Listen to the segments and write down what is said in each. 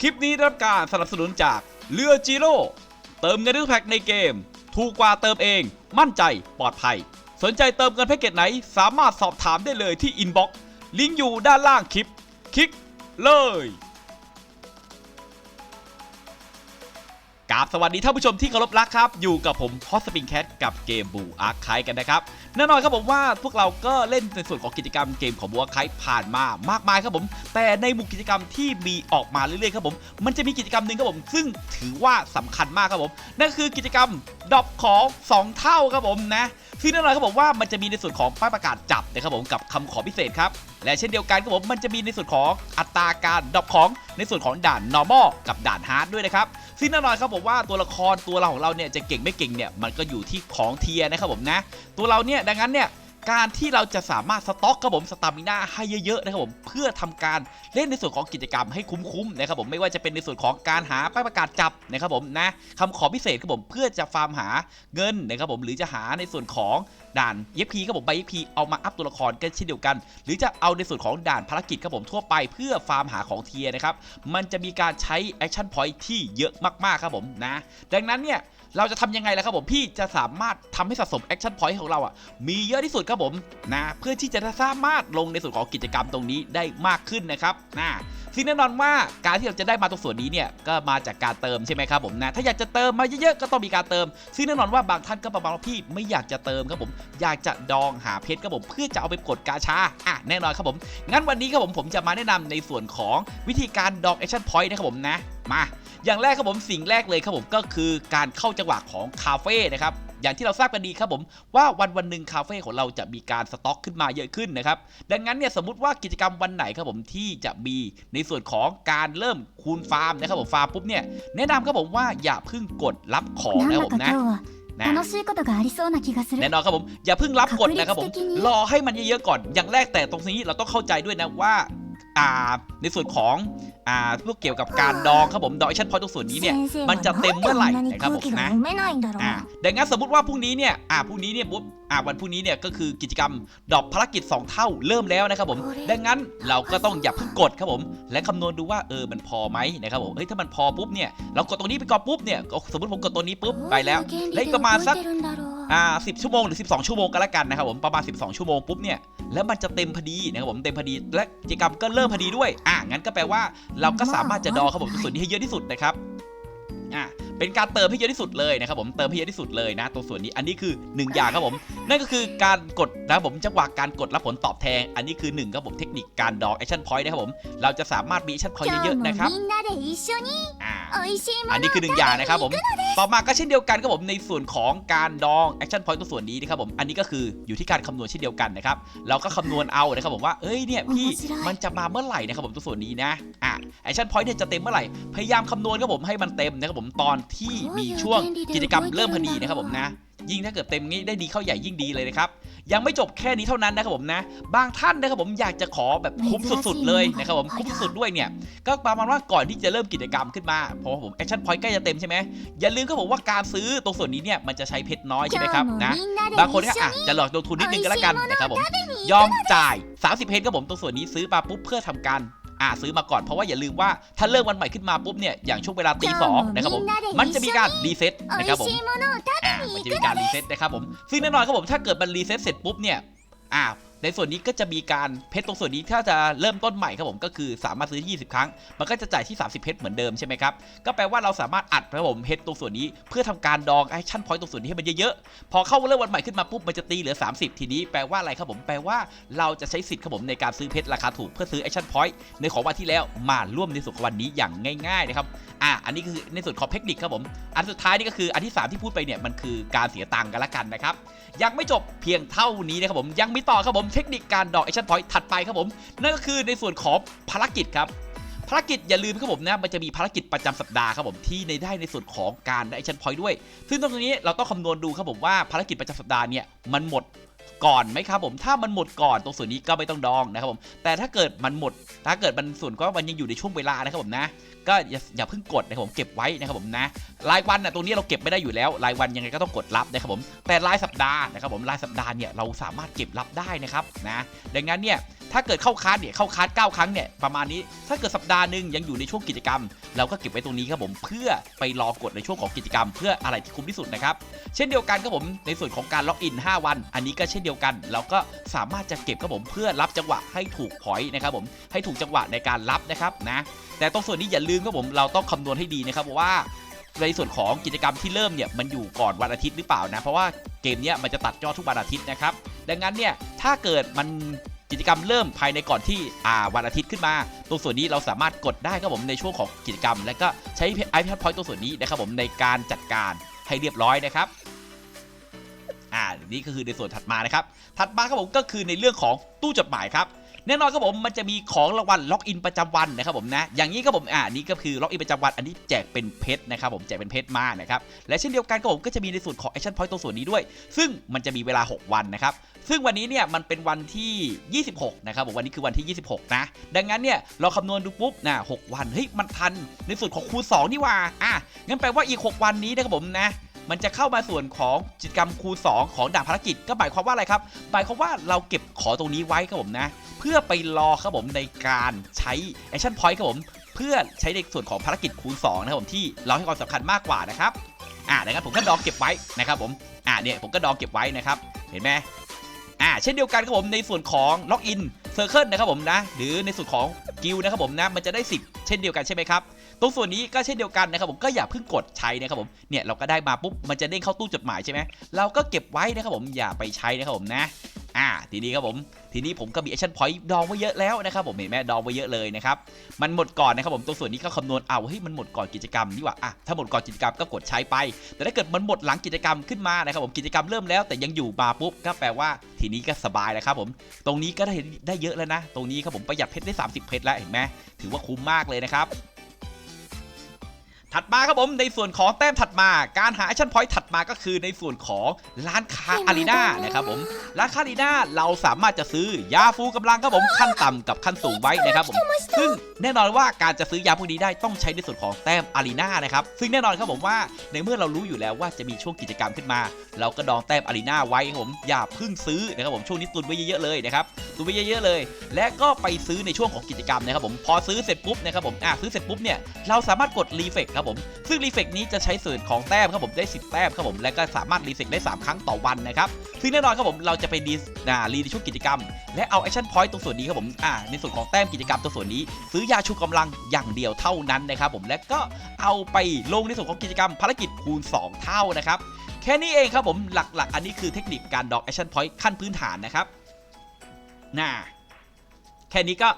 คลิปนี้รับการสนับสนุนจากเรือจีโร่เติมเงินทุกแพ็กในเกม ถูกกว่าเติมเอง มั่นใจปลอดภัย สนใจเติมเงินแพ็กเกจไหน สามารถสอบถามได้เลยที่อินบ็อกซ์ลิงก์อยู่ด้านล่างคลิป คลิกเลยกราบสวัสดีท่านผู้ชมที่เคารพรักครับ อยู่กับผมพอสปริงแคทกับเกมบูอาร์คายกันนะครับแน่นอนครับผมว่าพวกเราก็เล่นในส่วนของกิจกรรมเกมของบูอาร์คผ่านมามากมายครับผม แต่ในหมู่กิจกรรมที่มีออกมาเรื่อยๆครับผม มันจะมีกิจกรรมหนึ่งครับผม ซึ่งถือว่าสำคัญมากครับผม นั่นคือกิจกรรมดรอปของ 2 เท่าครับผมนะซึ่งแน่นอนครับผมว่ามันจะมีในส่วนของป้ายประกาศจับนะครับผมกับคำขอพิเศษครับและเช่นเดียวกันครับผมมันจะมีในส่วนของอัตราการดรอปของในส่วนของด่าน normal กับด่าน hard ด้วยนะครับซึ่งแน่นอนครับผมว่าตัวละครตัวเราของเราเนี่ยจะเก่งไม่เก่งเนี่ยมันก็อยู่ที่ของเทียนะครับผมนะ ตัวเราเนี่ยดังนั้นเนี่ยการที่เราจะสามารถสต็อกครับผมสตามิน่าให้เยอะๆนะครับผมเพื่อทำการเล่นในส่วนของกิจกรรมให้คุ้มๆนะครับผมไม่ว่าจะเป็นในส่วนของการหาป้ายประกาศจับนะครับผมนะคำขอพิเศษครับผมเพื่อจะฟาร์มหาเงินนะครับผมหรือจะหาในส่วนของด่าน EXP ครับผมใบ EXP เอามาอัพตัวละครกันเช่นเดียวกัน หรือจะเอาในส่วนของด่านภารกิจครับผมทั่วไปเพื่อฟาร์มหาของเทียนะครับมันจะมีการใช้แอคชั่นพอยท์ที่เยอะมากๆครับผมนะดังนั้นเนี่ย เราจะทำยังไงล่ะครับผมพี่จะสามารถทำให้สะสมแอคชั่นพอยท์ของเราอะมีเยอะที่สุดครับผมนะเพื่อที่จะสามารถลงในส่วนของกิจกรรมตรงนี้ได้มากขึ้นนะครับนะซึ่งแน่นอนว่าการที่เราจะได้มาตรงส่วนนี้เนี่ยก็มาจากการเติมใช่ไหมครับผมนะถ้าอยากจะเติมมาเยอะๆก็ต้องมีการเติม ซึ่งแน่นอนว่าบางท่านก็ประมาณว่าพี่ไม่อยากจะเติมครับผมอยากจะดองหาเพชรครับผมเพื่อจะเอาไปกดกาชาอะแน่นอนครับผมงั้นวันนี้ครับผมผมจะมาแนะนำในส่วนของวิธีการดอกแอคชั่นพอยต์นะครับผมนะ มา อย่างแรกครับผมสิ่งแรกเลยครับผมก็คือการเข้าจังหวะของคาเฟ่นะครับอย่างที่เราทราบกันดีครับผมว่าวันวันหนึ่งคาเฟ่ของเราจะมีการสต็อกขึ้นมาเยอะขึ้นนะครับดังนั้นเนี่ยสมมติว่ากิจกรรมวันไหนครับผมที่จะมีในส่วนของการเริ่มคูณฟาร์มนะครับผมฟาร์มปุ๊บเนี่ยแนะนำครับผมว่าอย่าเพิ่งกดรับของนะครับผมนะนะแน่นอนครับผมอย่าเพิ่งรับกดนะครับผมรอให้มันเยอะๆก่อน อย่างแรกแต่ตรงนี้เราต้องเข้าใจด้วยนะว่า ในส่วนของพวกเกี่ยวกับการดองครับผมดองชั่นพอยตรงส่วนนี้เนี่ยมันจะเต็มเมื่อไหร่นะครับผมนะอ่าดังนั้นสมมติว่าพรุ่งนี้เนี่ยอาพรุ่งนี้เนี่ยปุ๊บอาวันพรุ่งนี้เนี่ยก็คือกิจกรรมดอกภารกิจ 2 เท่าเริ่มแล้วนะครับผม ดังนั้นเราก็ต้องอย่าเพิ่งกดครับผม และคำนวณดูว่าเออมันพอไหมนะครับผมเฮ้ยถ้ามันพอปุ๊บเนี่ยเรากดตรงนี้ไปก่อนปุ๊บเนี่ยสมมติผมกดตัวนี้ปุ๊บไปแล้วและประมาณสักอ่าสิบชั่วโมงหรือ 12 ชั่วโมงก็แล้วกันนะครับผมประมาณ 12 ชั่วโมงปุ๊บเนี่ย แล้วมันจะเต็มพอดีนะครับผมเต็มพอดี และกิจกรรมก็เริ่มพอดีด้วยอะงั้นก็แปลว่าเราก็สามารถจะดอครับผมส่วนนี้ให้เยอะที่สุดนะครับอะเป็นการเติมให้เยอะที่สุดเลยนะครับผมเติมให้เยอะที่สุดเลยนะตัวส่วนนี้อันนี้คือ 1 อย่างครับผม นั่นก็คือการกดนะครับผมจังหวะการกดรับผลตอบแทน อันนี้คือ1ครับผมเทคนิคการดอกแอคชั่นพอยต์นะครับผมเราจะสามารถมีแอคชั่นพอยต์เยอะๆนะครับอ่า อันのนี้คือหนึ่งอย่างนะครับผม ต่อมาก็เช่นเดียวกันครับผมในส่วนของการดองแอคชั่นพอยต์ตัวส่วนนี้นะครับผม อันนี้ก็คืออยู่ที่การคำนวณเช่นเดียวกันนะครับ เราก็คำนวณเอานะครับผมว่า เอ้ยเนี่ยพี่มันจะมาเมื่อไหร่นะครับผมตัวส่วนนี้นะ อะแอคชั่นพอยต์เนี่ยจะเต็มเมื่อไหร่ พยายามคำนวณครับผมให้มันเต็มนะครับผมตอนที่มีช่วงกิจกรรมเริ่มพอดีนะครับผมนะ ยิ่งถ้าเกิดเต็มงี้ได้ดีเข้าใหญ่ยิ่งดีเลยนะครับยังไม่จบแค่นี้เท่านั้นนะครับผมนะ บางท่านนะครับผมอยากจะขอแบบคุ้มสุด ๆ เลยนะครับผมคุ้มสุดด้วยเนี่ยก็ประมาณว่าก่อนที่จะเริ่มกิจกรรมขึ้นมาเพราะผมแอคชั่นพอยต์ใกล้จะเต็มใช่ไหมอย่าลืมครับผมว่าการซื้อตรงส่วนนี้เนี่ยมันจะใช้เพชรน้อยใช่ไหมครับนะบางคนก็อะจะหลอกลงทุนนิดนึงก็แล้วกันนะครับผมยอมจ่าย 30 เพชรครับผมตรงส่วนนี้ซื้อมาปุ๊บเพื่อทำการ อ่าซื้อมาก่อนเพราะว่าอย่าลืมว่าถ้าเริ่มวันใหม่ขึ้นมาปุ๊บเนี่ยอย่างช่วงเวลาตีสองนะครับผมมันจะมีการรีเซ็ตนะครับผมมันจะมีการรีเซ็ตนะครับผมซึ่งแน่นอนครับผมถ้าเกิดมันรีเซ็ตเสร็จปุ๊บเนี่ยอ่า ในส่วนนี้ก็จะมีการเพชรตรงส่วนนี้ถ้าจะเริ่มต้นใหม่ครับผมก็คือสามารถซื้อ20 ครั้ง มันก็จะจ่ายที่ 30 เพชรเหมือนเดิมใช่ไหมครับ ก็แปลว่าเราสามารถอัดครับผมเพชรตรงส่วนนี้เพื่อทำการดองแอคชั่นพอยต์ตรงส่วนนี้ให้มันเยอะๆ พอเข้าเริ่มวันใหม่ขึ้นมาปุ๊บมันจะตีเหลือ 30 ทีนี้แปลว่าอะไรครับผมแปลว่าเราจะใช้สิทธิ์ครับผมในการซื้อเพชรราคาถูกเพื่อซื้อแอคชั่นพอยต์ในของวันที่แล้วมาร่วมในส่วนของวันนี้อย่างง่ายๆนะครับอะอันนี้คือในส่วนของเทคนิคครับผมอันสุดท้ายนี่ก็คืออันที่ 3 ที่พูดไปเนี่ยมันคือการเสียตังค์กันละกันนะครับยังไม่จบเพียงเท่านี้นะครับผมยังมีต่อครับผมเทคนิคการดอกแอคชั่นพอยต์ถัดไปครับผม นั่นก็คือในส่วนของภารกิจครับภารกิจอย่าลืมครับผมนะมันจะมีภารกิจประจำสัปดาห์ครับผมที่ในได้ในส่วนของการได้แอคชั่นพอยต์ด้วย ซึ่งตรงนี้เราต้องคำนวณดูครับผมว่าภารกิจประจำสัปดาห์เนี่ยมันหมด ก่อนไหมครับผมถ้ามันหมดก่อนตรงส่วนนี้ก็ไม่ต้องดองนะครับผมแต่ถ้าเกิดมันหมด ถ้าเกิดมันส่วนก็มันยังอยู่ในช่วงเวลานะครับผมนะ ก็อย่าอย่าเพิ่งกดนะครับผมเก็บไว้นะครับผมนะรายวันนะตรงนี้เราเก็บไม่ได้อยู่แล้วรายวันยังไงก็ต้องกดรับนะครับผมแต่รายสัปดาห์นะครับผมรายสัปดาห์เนี่ยเราสามารถเก็บรับได้นะครับนะดังนั้นเนี่ยถ้าเกิดเข้าคาร์ดเนี่ยเข้าคาร์ด9ครั้งเนี่ยประมาณนี้ถ้าเกิดสัปดาห์หนึ่งยังอยู่ในช่วงกิจกรรม เราก็เก็บไว้ตรงนี้ครับผมเพื่อไปรอกดในช่วงของกิจกรรม เพื่ออะไรที่คุ้มที่สุดนะครับเช่นเดียวกันครับผมในส่วนของการล็อกอิน 5 วัน อันนี้ก็เช่นเดียวกัน เราก็สามารถจะเก็บครับผมเพื่อรับจังหวะให้ถูกพอยต์นะครับผมให้ถูกจังหวะในการรับนะครับนะแต่ตรงส่วนนี้อย่าลืมครับผมเราต้องคำนวณให้ดีนะครับว่าในส่วนของกิจกรรมที่เริ่มเนี่ยมันอยู่ก่อนวันอาทิตย์หรือเปล่านะเพราะว่าเกมเนี้ยมันจะตัดยอดทุกวันอาทิตย์นะครับดังนั้นเนี่ยถ้าเกิดมันกิจกรรมเริ่มภายในก่อนที่อ่าวันอาทิตย์ขึ้นมา ตรงส่วนนี้เราสามารถกดได้ครับผมในช่วงของกิจกรรม และก็ใช้ iPad Point ตรงส่วนนี้นะครับผมในการจัดการให้เรียบร้อยนะครับ อ่านี่ก็คือในส่วนถัดมานะครับ ถัดมาครับผมก็คือในเรื่องของตู้จดหมายครับแน่นอนครับผมมันจะมีของรางวัลล็อกอินประจำวันนะครับผมนะอย่างนี้ครับผมอ่านี่ก็คือล็อกอินประจำวันอันนี้แจกเป็นเพชรนะครับผมแจกเป็นเพชรมานะครับและเช่นเดียวกันครับผมก็จะมีในส่วนของ Action Point ตรงส่วนนี้ด้วย ซึ่งมันจะมีเวลา 6 วันนะครับซึ่งวันนี้เนี่ยมันเป็นวันที่ 26 นะครับผมวันนี้คือวันที่ 26 นะ ดังนั้นเนี่ยเราคำนวณดูปุ๊บนะ6วันเฮ้ยมันทันในส่วนของคูณ2นี่ว่าอะงั้นแปลว่าอีก 6 วันนี้นะครับผมนะ มันจะเข้ามาส่วนของกิจกรรมคูณ2ของด่านภารกิจก็หมายความว่าอะไรครับหมายความว่าเราเก็บขอตรงนี้ไว้ครับผมนะ เพื่อไปรอครับผมในการใช้ Action Point ครับผมเพื่อใช้ในส่วนของภารกิจคูณ2นะครับผมที่เราให้ความสำคัญมากกว่านะครับอ่าดังนั้นผมก็ดองเก็บไว้นะครับผมอ่าเนี่ยผมก็ดองเก็บไว้นะครับ เห็นไหมอ่าเช่นเดียวกันครับผมในส่วนของล็อกอินเซอร์เคิลนะครับผมนะ หรือในส่วนของกิลนะครับผมนะมันจะได้ 10 เช่นเดียวกันใช่ไหมครับ ตรงส่วนนี้ก็เช่นเดียวกันนะครับผมก็อย่าเพิ่งกดใช้นะครับผมเนี่ยเราก็ได้มาปุ๊บมันจะเด้งเข้าตู้จดหมายใช่ไหมเราก็เก็บไว้นะครับผมอย่าไปใช้นะครับผมนะอ่าทีนี้ครับผมทีนี้ผมก็มี action point ดองไว้เยอะแล้วนะครับผมเห็นไหมดองไว้เยอะเลยนะครับมันหมดก่อนนะครับผมตรงส่วนนี้ก็คำนวณเอาเฮ้ยมันหมดก่อนกิจกรรมนี่หว่าอะถ้าหมดก่อนกิจกรรมก็กดใช้ไป แต่ถ้าเกิดมันหมดหลังกิจกรรมขึ้นมานะครับผมกิจกรรมเริ่มแล้วแต่ยังอยู่มาปุ๊บก็แปลว่าทีนี้ก็สบายแล้วครับผมตรงนี้ก็ได้ได้เยอะแล้วนะ ตรงนี้ครับผมประหยัดเพชรได้ 30 เพชรแล้วเห็นไหมถือว่าคุ้มมากเลยนะครับ ถัดมาครับผมในส่วนของแต้มถัดมา การหา action point ถัดมาก็คือในส่วนของร้านค้าอารีนานะครับผมร้านค้าอารีนาเราสามารถจะซื้อยาฟูกำลังครับผมขั้นต่ำกับขั้นสูงไว้นะครับผมซึ่งแน่นอนว่าการจะซื้อยาพวกนี้ได้ต้องใช้ในส่วนของแต้มอารีนานะครับซึ่งแน่นอนครับผมว่าในเมื่อเรารู้อยู่แล้วว่าจะมีช่วงกิจกรรมขึ้นมา เราก็ดองแต้มอารีนาไว้ครับผมอย่าเพิ่งซื้อนะครับผมช่วงนี้ตุนไว้เยอะๆเลยนะครับตุนไว้เยอะๆเลย และก็ไปซื้อในช่วงของกิจกรรมนะครับผมพอซื้อเสร็จปุ๊บนะครับผมอะซื้อเสร็จปุ๊บเนี่ยเราสามารถกดรีเฟกครับผม ซึ่งรีเฟกนี้จะใช้ส่วนของแต้มครับผมได้ 10 แต้มครับผม และก็สามารถรีเฟกได้ 3 ครั้งต่อวันนะครับ ซึ่งแน่นอนครับผมเราจะไปรีอ่ารีในช่วงกิจกรรม และเอาแอคชั่นพอยต์ตรงส่วนนี้ครับผมอ่าในส่วนของแต้มกิจกรรมตรงส่วนนี้ ซื้อยาชูกำลังอย่างเดียวเท่านั้นนะครับผมและก็เอาไปลงในส่วนของกิจกรรมภารกิจคูณ 2 เท่านะครับแค่นี้เองครับผมหลักๆ อันนี้คือเทคนิคการดอกแอคชั่นพอยต์ขั้นพื้นฐานนะครับน่าแค่นี้ก็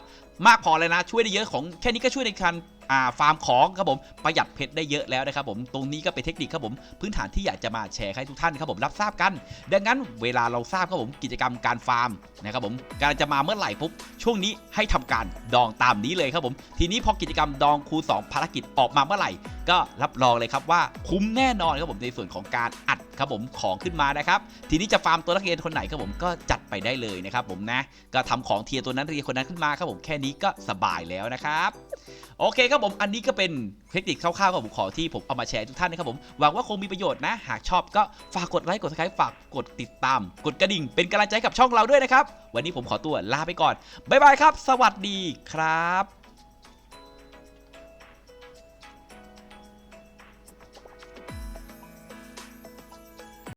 มากพอเลยนะช่วยได้เยอะของแค่นี้ก็ช่วยในการ อ่าฟาร์มของครับผมประหยัดเพชรได้เยอะแล้วนะครับผมตรงนี้ก็เป็นเทคนิคครับผมพื้นฐานที่อยากจะมาแชร์ให้ทุกท่านครับผมรับทราบกัน ดังนั้นเวลาเราทราบครับผมกิจกรรมการฟาร์มนะครับผมการจะมาเมื่อไหร่ปุ๊บช่วงนี้ให้ทำการดองตามนี้เลยครับผมทีนี้พอกิจกรรมดองคูณ2ภารกิจออกมาเมื่อไหร่ ก็รับรองเลยครับว่าคุ้มแน่นอนครับผมในส่วนของการอัดครับผมของขึ้นมานะครับทีนี้จะฟาร์มตัวนักเรียนคนไหนครับผมก็จัดไปได้เลยนะครับผมนะก็ทำของเทียตัวนั้นเทียคนนั้นขึ้นมาครับผมแค่นี้ก็สบายแล้วนะครับ โอเคครับผมอันนี้ก็เป็นเทคนิคคร่าวๆของผมขอที่ผมเอามาแชร์ทุกท่านนะครับผมหวังว่าคงมีประโยชน์นะ หากชอบก็ฝากกดไลค์กดซับสไครต์ฝากกดติดตาม กดกระดิ่งเป็นกำลังใจกับช่องเราด้วยนะครับ วันนี้ผมขอตัวลาไปก่อนบ๊ายบายครับ สวัสดีครับ